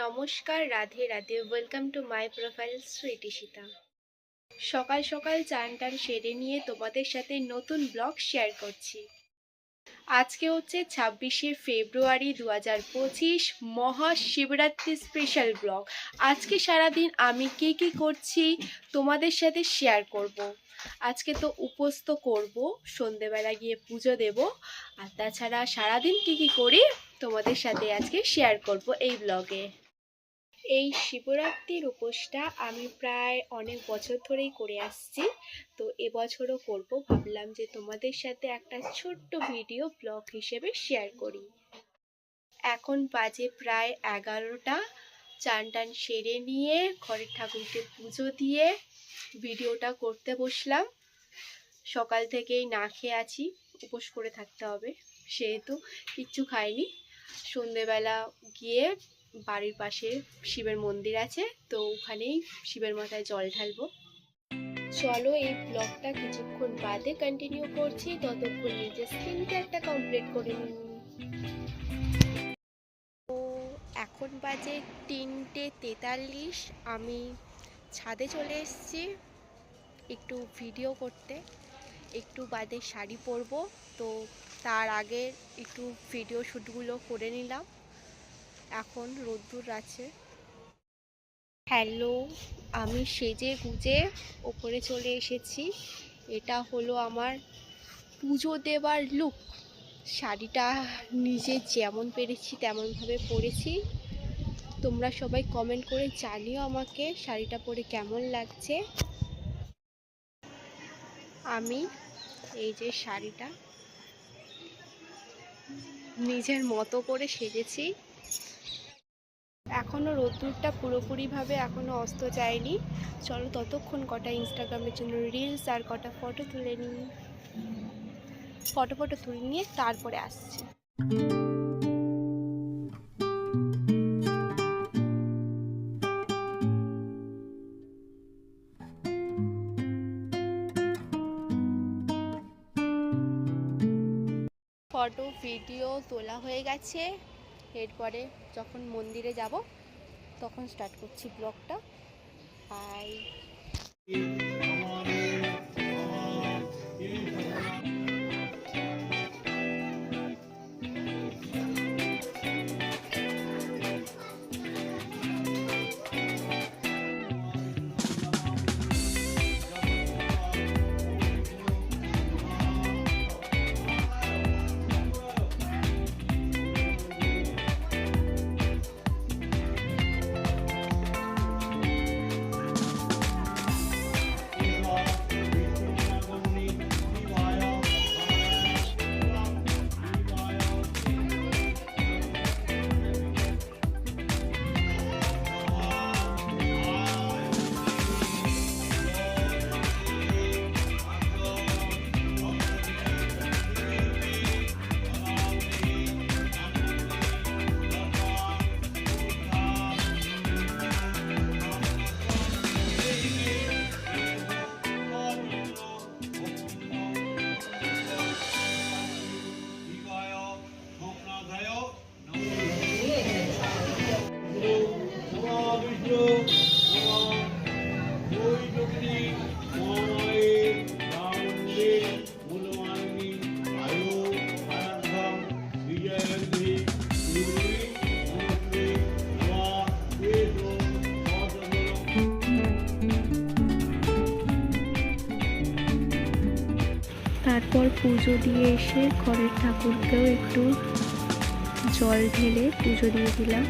নমস্কার, Radhe Radhe. Welcome to my profile Sita সকাল সকাল চান টান সেরে নিয়ে তোমাদের সাথে নতুন ব্লগ শেয়ার করছি। আজকে হচ্ছে ছাব্বিশে ফেব্রুয়ারি দু হাজার পঁচিশ মহাশিবরাত্রি স্পেশাল ব্লগ আজকে সারাদিন আমি কী কী করছি তোমাদের সাথে শেয়ার করব। আজকে তো উপোস তো করব, সন্ধেবেলা গিয়ে পুজো দেব। আর তাছাড়া সারাদিন কী কী করি তোমাদের সাথে আজকে শেয়ার করব এই ব্লগে এই শিবরাত্রির উপোসটা আমি প্রায় অনেক বছর ধরেই করে আসছি। তো এবছরও করব। ভাবলাম যে তোমাদের সাথে একটা ছোট্ট ভিডিও ব্লগ হিসেবে শেয়ার করি। এখন বাজে প্রায় এগারোটা। চান টান সেরে নিয়ে ঘরের ঠাকুরকে পুজো দিয়ে ভিডিওটা করতে বসলাম। সকাল থেকেই না খেয়ে আছি। উপোস করে থাকতে হবে। সেহেতু কিচ্ছু খাইনি। সন্ধেবেলা গিয়ে বাড়ির পাশে শিবের মন্দির আছে, তো ওখানেই শিবের মাথায় জল ঢালবো। চলো এই ব্লগটা কিছুক্ষণ বাদে কন্টিনিউ করছি, ততক্ষণ নিজের স্কিন কেয়ারটা কমপ্লিট করে নিই। তো এখন বাজে তিনটে তেতাল্লিশ, আমি ছাদে চলে এসেছি, একটু ভিডিও করতে। একটু বাদে শাড়ি পরবো, তো তার আগে একটু ভিডিও শ্যুটগুলো করে নিলাম। এখন রোদ্দুর আছে। হ্যালো, আমি সেজে গুজে ওপরে চলে এসেছি। এটা হলো আমার পুজো দেবার লুক শাড়িটা নিজে যেমন পেরেছি তেমনভাবে পরেছি। তোমরা সবাই কমেন্ট করে জানিও আমাকে শাড়িটা পরে কেমন লাগছে। আমি এই যে শাড়িটা নিজের মতো করে সেজেছি। এখনও রোদ্দুরটা পুরোপুরিভাবে এখনও অস্ত যায়নি। চলো ততক্ষণ কটা ইনস্টাগ্রামের জন্য রিলস আর কটা ফটো তুলে নিই। ফটো ফটো তুলে নিয়ে তারপরে আসছি। ফটো ভিডিও তোলা হয়ে গেছে। এরপরে যখন মন্দিরে যাব তখন স্টার্ট করছি ব্লগটা। বাই তারপর পুজো দিয়ে এসে ঘরের ঠাকুরকেও একটু জল ঢেলে পুজো দিয়ে দিলাম।